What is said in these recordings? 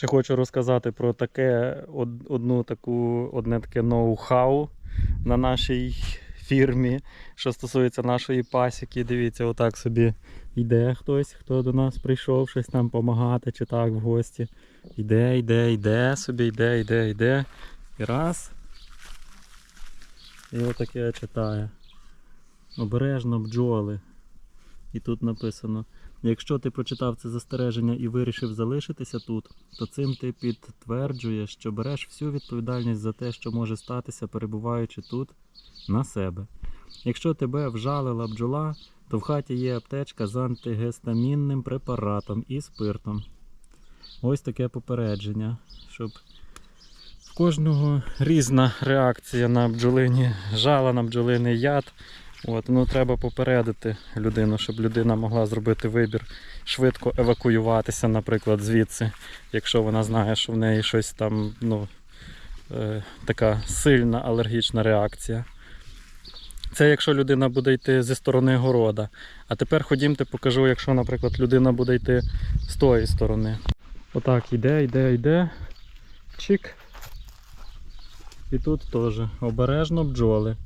Ще хочу розказати про таке одну таку, одне таке ноу-хау на нашій фірмі, що стосується нашої пасіки. Дивіться, отак собі йде хтось, хто до нас прийшов щось нам допомагати чи так в гості. Йде, йде, йде собі, йде, йде, йде. І раз. І отаке читає. Обережно бджоли. І тут написано. Якщо ти прочитав це застереження і вирішив залишитися тут, то цим ти підтверджуєш, що береш всю відповідальність за те, що може статися, перебуваючи тут, на себе. Якщо тебе вжалила бджола, то в хаті є аптечка з антигестамінним препаратом і спиртом. Ось таке попередження, щоб в кожного різна реакція на бджолині жала, на бджолиний яд. От, ну, треба попередити людину, щоб людина могла зробити вибір, швидко евакуюватися, наприклад, звідси, якщо вона знає, що в неї щось там, ну, е, така сильна алергічна реакція. Це якщо людина буде йти зі сторони города. А тепер ходімте, покажу, якщо, наприклад, людина буде йти з тої сторони. Отак, йде, йде, йде. Чик. І тут теж обережно бджоли.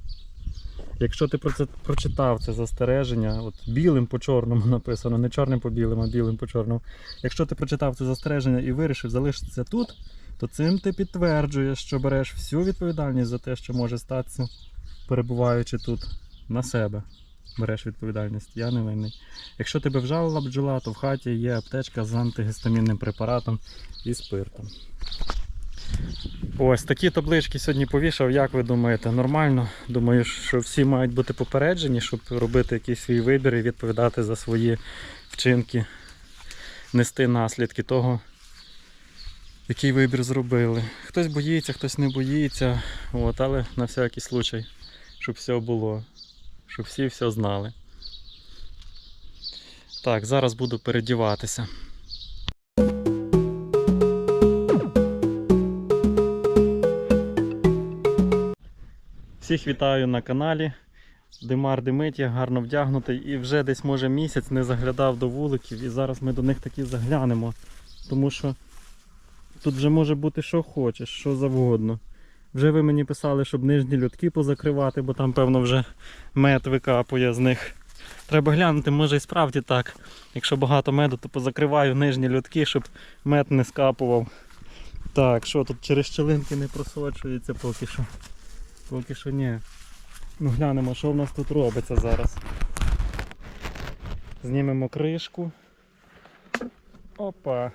Якщо ти про це прочитав це застереження, от білим по чорному написано, не чорним по білим, а білим по чорному. Якщо ти прочитав це застереження і вирішив залишитися тут, то цим ти підтверджуєш, що береш всю відповідальність за те, що може статися, перебуваючи тут на себе. Береш відповідальність, я не винний. Якщо тебе вжалила бджола, то в хаті є аптечка з антигістамінним препаратом і спиртом. Ось такі таблички сьогодні повішав. Як ви думаєте, нормально? Думаю, що всі мають бути попереджені, щоб робити якийсь свій вибір і відповідати за свої вчинки, нести наслідки того, який вибір зробили. Хтось боїться, хтось не боїться, от, але на всякий случай, щоб все було, щоб всі все знали. Так, зараз буду передіватися. Всіх вітаю на каналі. Димар димить, гарно вдягнутий і вже десь може місяць не заглядав до вуликів і зараз ми до них таки заглянемо. Тому що тут вже може бути що хочеш, що завгодно. Вже ви мені писали, щоб нижні льотки позакривати, бо там, певно, вже мед викапує з них. Треба глянути, може і справді так. Якщо багато меду, то позакриваю нижні льотки, щоб мед не скапував. Так, що тут через щелинки не просочується поки що. Поки що ні. Ну глянемо, що в нас тут робиться зараз. Знімемо кришку. Опа.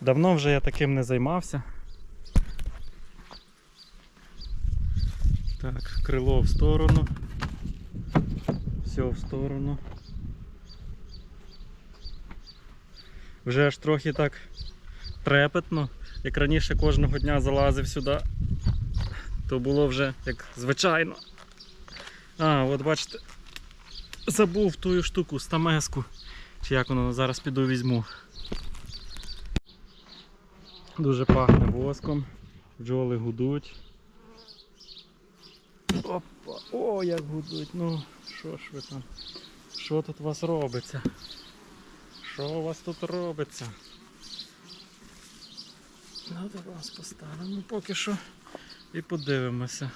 Давно вже я таким не займався. Так, крило в сторону. Все в сторону. Вже аж трохи так трепетно. Як раніше кожного дня залазив сюди, то було вже як звичайно. А, от бачите, забув ту штуку, стамеску. Чи як воно зараз піду візьму. Дуже пахне воском, бджоли гудуть. Опа, о, як гудуть, ну що ж ви там? Що тут у вас робиться? Що у вас тут робиться? Ну, вас поставимо поки що і подивимося.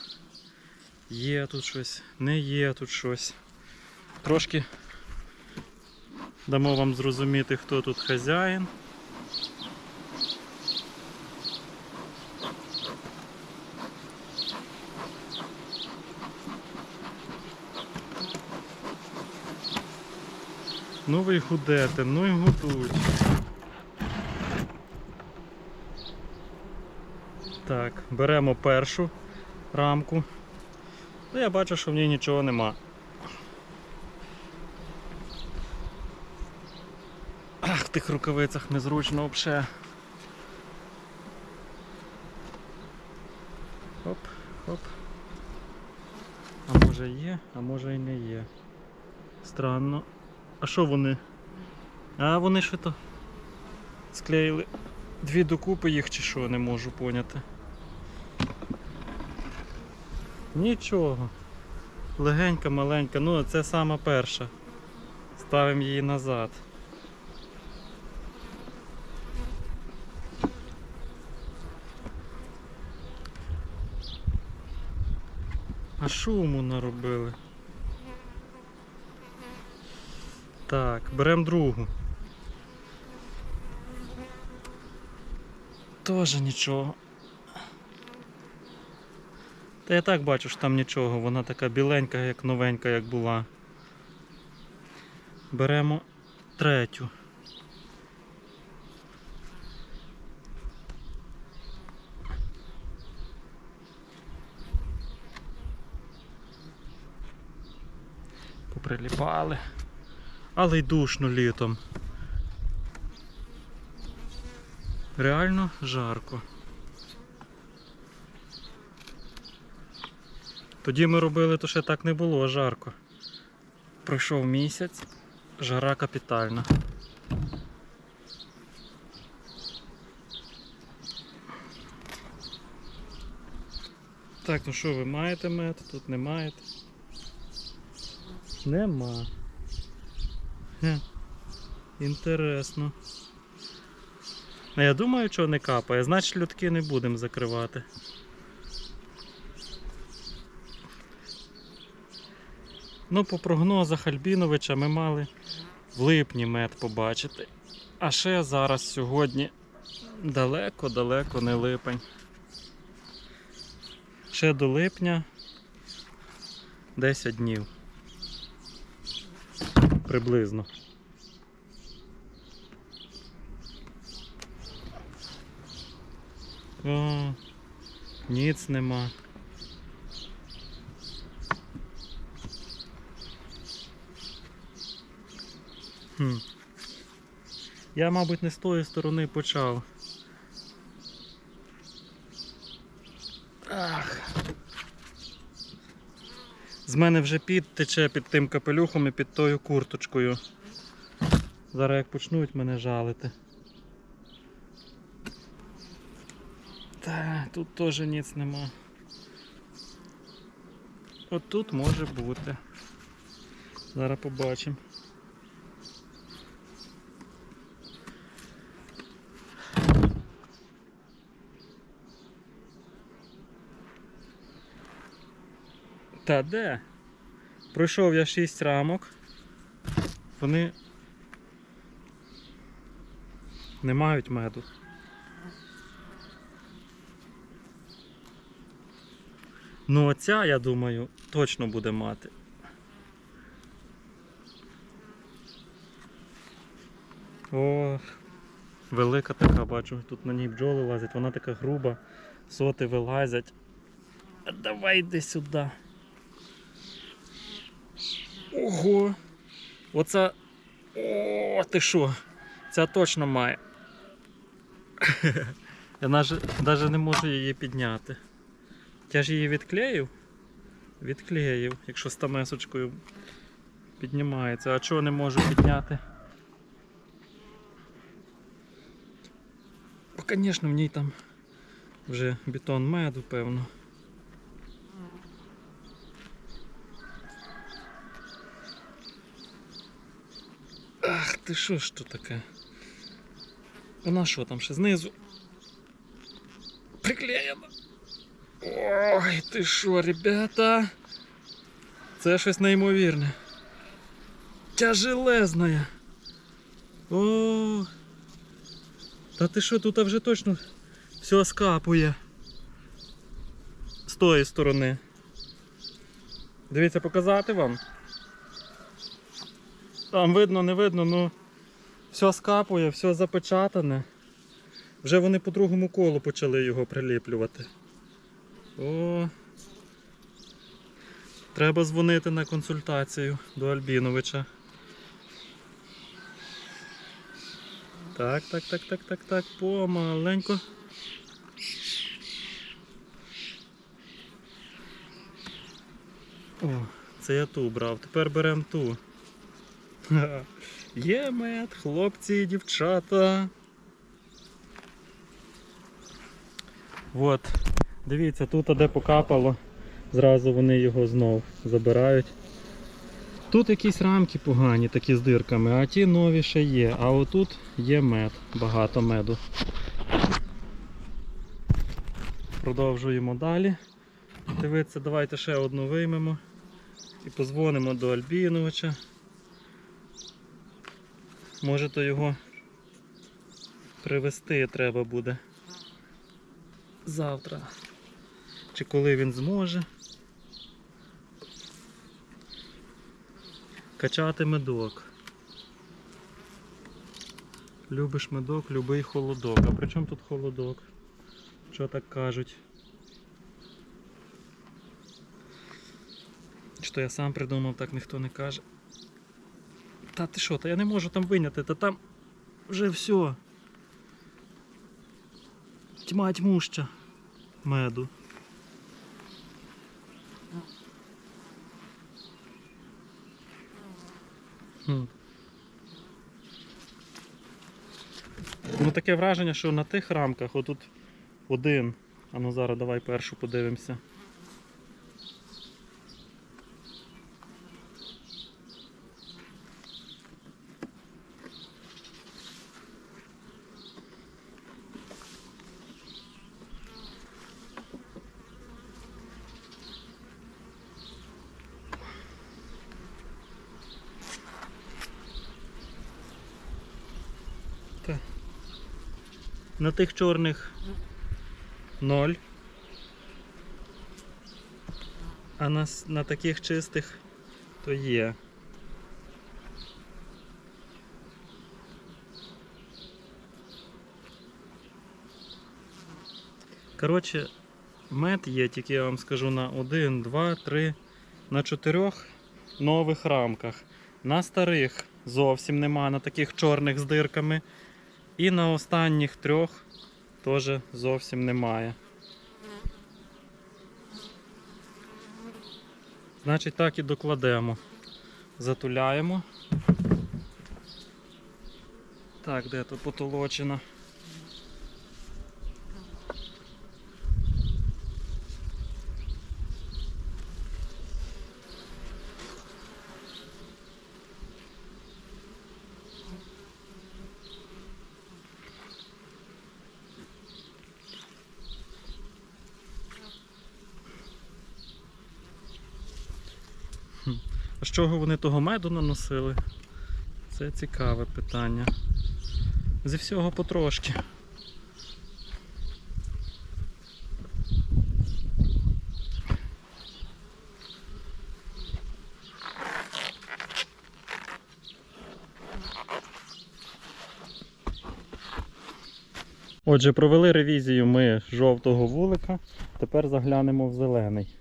Є тут щось, не є тут щось. Трошки дамо вам зрозуміти, хто тут хазяїн. Ну ви й гудете, ну і гудуть. Так, беремо першу рамку. Ну, я бачу, що в ній нічого нема. Ах, в тих рукавицях незручно взагалі. Хоп, хоп. А може є, а може і не є. Странно. А що вони? А вони що то склеїли дві докупи їх чи що не можу поняти. Нічого. Легенька, маленька, ну це сама перша. Ставимо її назад. А шуму наробили. Так, беремо другу. Тоже нічого. Та я так бачу, що там нічого, вона така біленька, як новенька, як була. Беремо третю. Поприліпали. Але й душно літом. Реально жарко. Тоді ми робили, то ще так не було жарко. Пройшов місяць, жара капітальна. Так, ну що ви маєте мед? Тут не маєте. Нема. Хе. Інтересно. А я думаю, що не капає, значить льотки не будемо закривати. Ну, по прогнозах Альбіновича ми мали в липні мед побачити. А ще зараз сьогодні далеко-далеко не липень. Ще до липня 10 днів. Приблизно. О, ніц нема. Хм. Я, мабуть, не з тої сторони почав. Ах. З мене вже під тече під тим капелюхом і під тою курточкою. Зараз як почнуть мене жалити. Та, тут теж ніц нема. От тут може бути. Зараз побачимо. Та де? Пройшов я 6 рамок. Вони не мають меду. Ну оця, я думаю, точно буде мати. О, велика така, бачу, тут на ній бджоли лазять, вона така груба, соти вилазять. Давай йди сюди. Ого! Оце. О, ти що? Ця точно має. Я навіть не можу її підняти. Я ж її відклеїв? Відклеїв, якщо з тамесочкою піднімається. А чого не можу підняти? Бо, звісно, в ній там вже бетон меду, певно. Ах ти що ж то таке? Вона що там ще знизу? Приклеєна. Ой, ти що, ребята? Це щось неймовірне. Тяжелезна. О. Та ти що, тут вже точно все скапує. З тої сторони. Дивіться, показати вам. Там видно, не видно, ну все скапує, все запечатане. Вже вони по другому колу почали його приліплювати. О. Треба дзвонити на консультацію до Альбіновича. Так, так, так, так, так, так, помаленько. О, це я ту брав. Тепер беремо ту. Є мед, хлопці і дівчата. От, дивіться, тут де покапало, зразу вони його знов забирають. Тут якісь рамки погані, такі з дирками, а ті нові ще є. А отут є мед, багато меду. Продовжуємо далі. Дивіться, давайте ще одну виймемо і позвонимо до Альбіновича. Може то його привезти треба буде завтра. Чи коли він зможе. Качати медок. Любиш медок, любий холодок. А при чому тут холодок? Що так кажуть? Що я сам придумав, так ніхто не каже. Та ти що, та я не можу там виняти, та там вже все. Тьма тьмуща меду. Ну таке враження, що на тих рамках отут один. А ну зараз давай першу подивимося. На тих чорних 0. А на, на таких чистих то є. Коротше, мед є, тільки я вам скажу на 1, 2, 3, на 4 нових рамках. На старих зовсім нема, на таких чорних з дирками. І на останніх трьох теж зовсім немає. Значить, так і докладемо. Затуляємо. Так, де тут потолочено? Чого вони того меду наносили? Це цікаве питання. Зі всього потрошки. Отже, провели ревізію ми жовтого вулика, тепер заглянемо в зелений.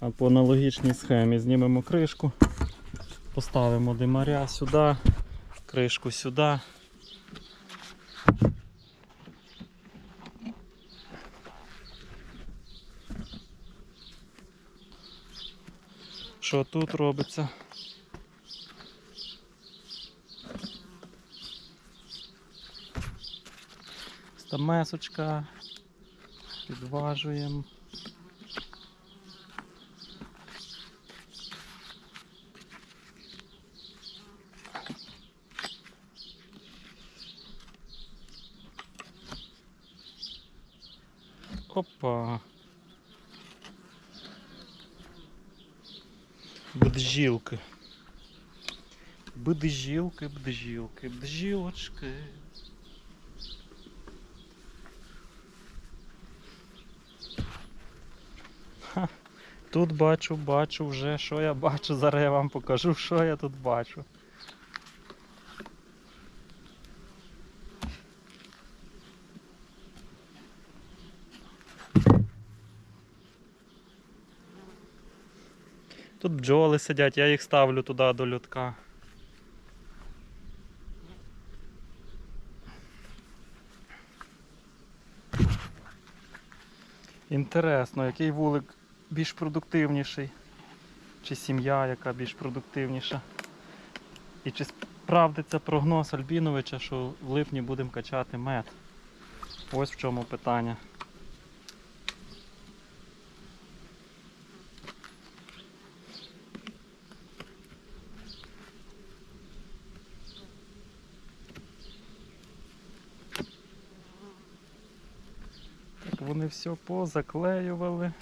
А по аналогічній схемі знімемо кришку, поставимо димаря сюди, кришку сюди. Що тут робиться? Стамесочка. Підважуємо. Опа. Бджілки. Бджілки, бджілки, бджілочки. Тут бачу, бачу вже, що я бачу. Зараз я вам покажу, що я тут бачу. Тут бджоли сидять, я їх ставлю туди до лютка. Інтересно, який вулик більш продуктивніший, чи сім'я, яка більш продуктивніша. І чи справдиться прогноз Альбіновича, що в липні будемо качати мед? Ось в чому питання. Вони все позаклеювали.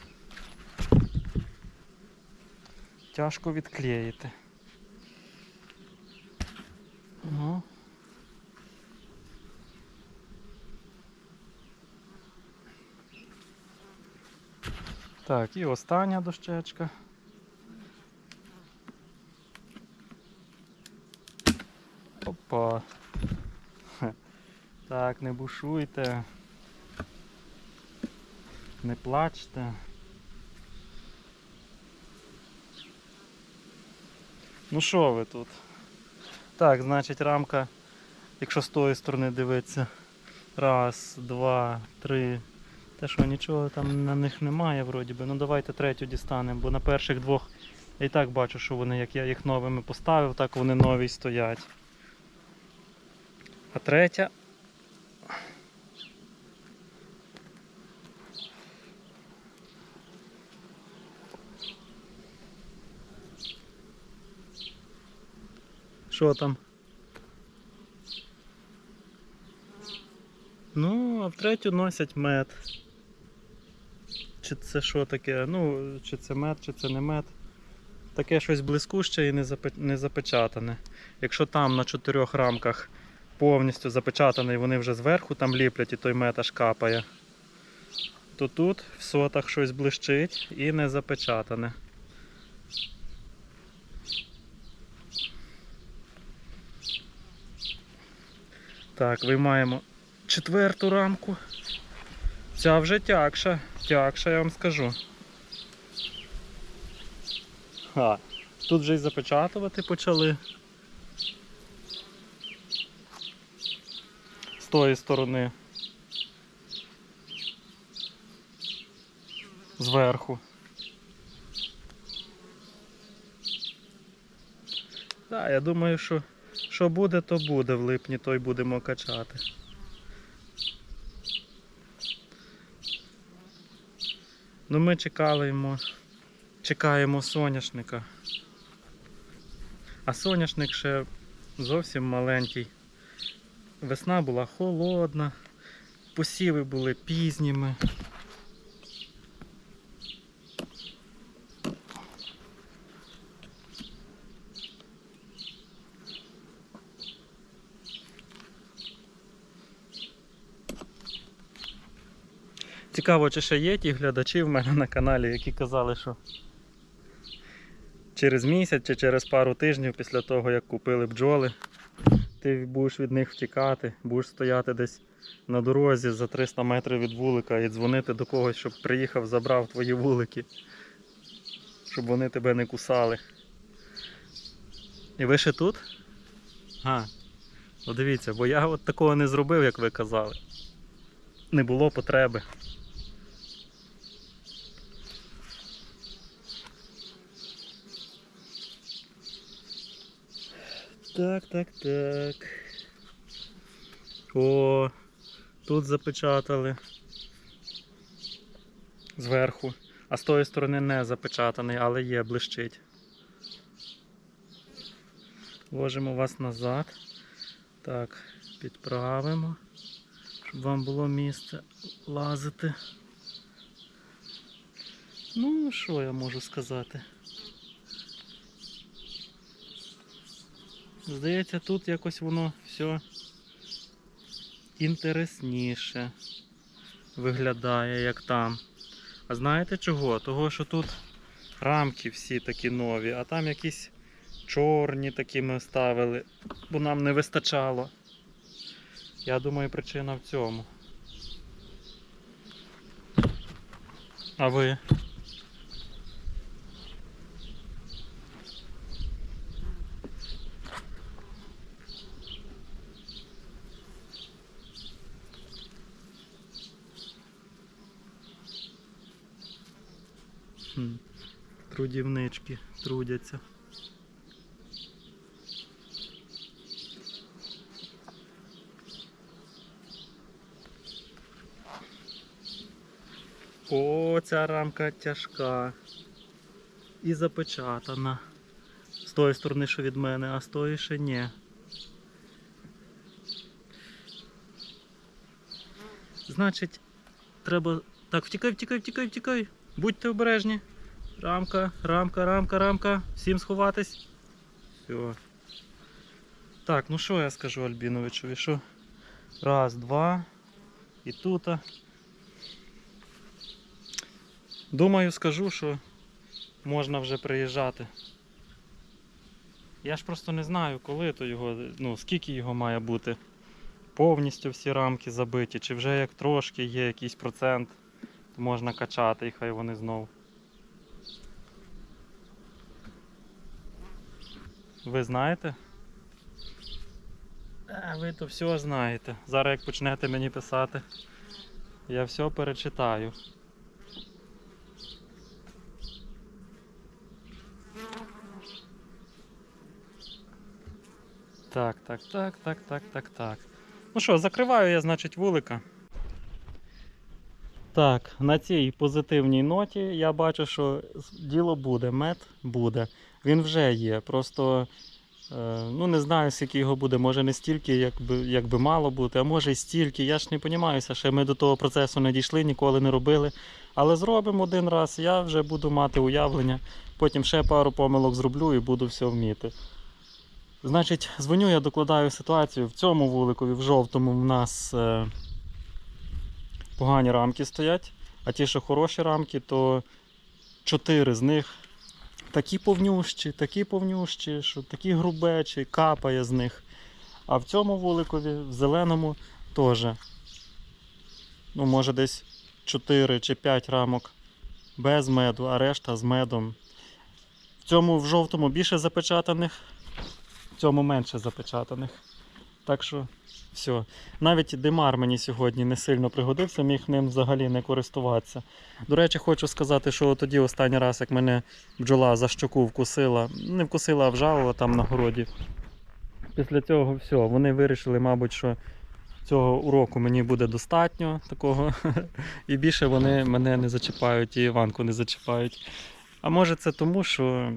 тяжко відклеїти. Ну. Так, і остання дощечка. Опа. Так, не бушуйте. Не плачте. Ну що ви тут? Так, значить рамка, якщо з тої сторони дивитися. Раз, два, три. Те що нічого там на них немає вроді би. Ну давайте третю дістанемо, бо на перших двох я і так бачу, що вони, як я їх новими поставив, так вони нові стоять. А третя. Що там? Ну, а в третю носять мед. Чи це що таке? Ну, чи це мед, чи це не мед. Таке щось блискуще і не, не запечатане. Якщо там на чотирьох рамках повністю запечатаний, вони вже зверху там ліплять і той мед аж капає, то тут в сотах щось блищить і не запечатане. Так, виймаємо четверту рамку. Ця вже тягша, тягша, я вам скажу. А, тут вже й запечатувати почали. З тої сторони. Зверху. Так, я думаю, що що буде, то буде в липні, то й будемо качати. Ну ми чекаємо, чекаємо соняшника. А соняшник ще зовсім маленький. Весна була холодна, посіви були пізніми. Цікаво, чи ще є ті глядачі в мене на каналі, які казали, що через місяць чи через пару тижнів після того, як купили бджоли, ти будеш від них втікати, будеш стояти десь на дорозі за 300 метрів від вулика і дзвонити до когось, щоб приїхав, забрав твої вулики, щоб вони тебе не кусали. І ви ще тут? А, ну дивіться, бо я от такого не зробив, як ви казали. Не було потреби. Так, так, так. О, тут запечатали. Зверху. А з тої сторони не запечатаний, але є, блищить. Ложимо вас назад. Так, підправимо, щоб вам було місце лазити. Ну, що я можу сказати? Здається, тут якось воно все інтересніше виглядає, як там. А знаєте чого? Того, що тут рамки всі такі нові, а там якісь чорні такі ми ставили, бо нам не вистачало. Я думаю, причина в цьому. А ви? Хм. Трудівнички трудяться. О, ця рамка тяжка. І запечатана. З тої сторони, що від мене, а з тої ще ні. Значить, треба. Так, втікай, втікай, втікай, втікай. Будьте обережні. Рамка, рамка, рамка, рамка. Всім сховатись. Все. Так, ну що я скажу Альбіновичові? Що? Раз, два. І тут. Думаю, скажу, що можна вже приїжджати. Я ж просто не знаю, коли то його, ну, скільки його має бути. Повністю всі рамки забиті, чи вже як трошки є якийсь процент, то можна качати і хай вони знов. Ви знаєте? А, ви то все знаєте. Зараз як почнете мені писати, я все перечитаю. Так, так, так, так, так, так, так. Ну що, закриваю я, значить, вулика. Так, на цій позитивній ноті я бачу, що діло буде, мед буде. Він вже є. Просто е, ну, не знаю, скільки його буде. Може не стільки, як би, як би мало бути, а може і стільки. Я ж не розуміюся, ще ми до того процесу не дійшли, ніколи не робили. Але зробимо один раз, я вже буду мати уявлення. Потім ще пару помилок зроблю і буду все вміти. Значить, дзвоню, я докладаю ситуацію. В цьому вуликові, в жовтому, в нас е, погані рамки стоять, а ті, що хороші рамки, то чотири з них такі повнющі, такі повнющі, що такі грубечі, капає з них. А в цьому вуликові, в зеленому, теж. Ну, може, десь 4 чи 5 рамок без меду, а решта з медом. В цьому в жовтому більше запечатаних, в цьому менше запечатаних. Так що все. Навіть димар мені сьогодні не сильно пригодився, міг ним взагалі не користуватися. До речі, хочу сказати, що тоді останній раз, як мене бджола за щоку вкусила, не вкусила, а вжалила там на городі. Після цього все, вони вирішили, мабуть, що цього уроку мені буде достатньо такого. І більше вони мене не зачіпають і Іванку не зачіпають. А може це тому, що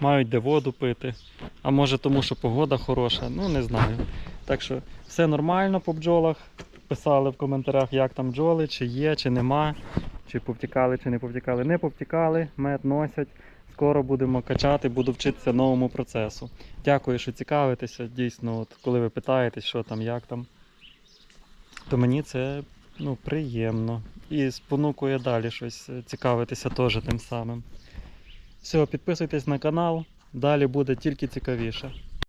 мають де воду пити, а може тому, що погода хороша, ну не знаю. Так що все нормально по бджолах. Писали в коментарях, як там бджоли, чи є, чи нема, чи повтікали, чи не повтікали. Не повтікали, мед носять. Скоро будемо качати, буду вчитися новому процесу. Дякую, що цікавитеся. Дійсно, от коли ви питаєтесь, що там, як там, то мені це ну, приємно. І спонукує далі щось е, цікавитися теж тим самим. Все, підписуйтесь на канал, далі буде тільки цікавіше.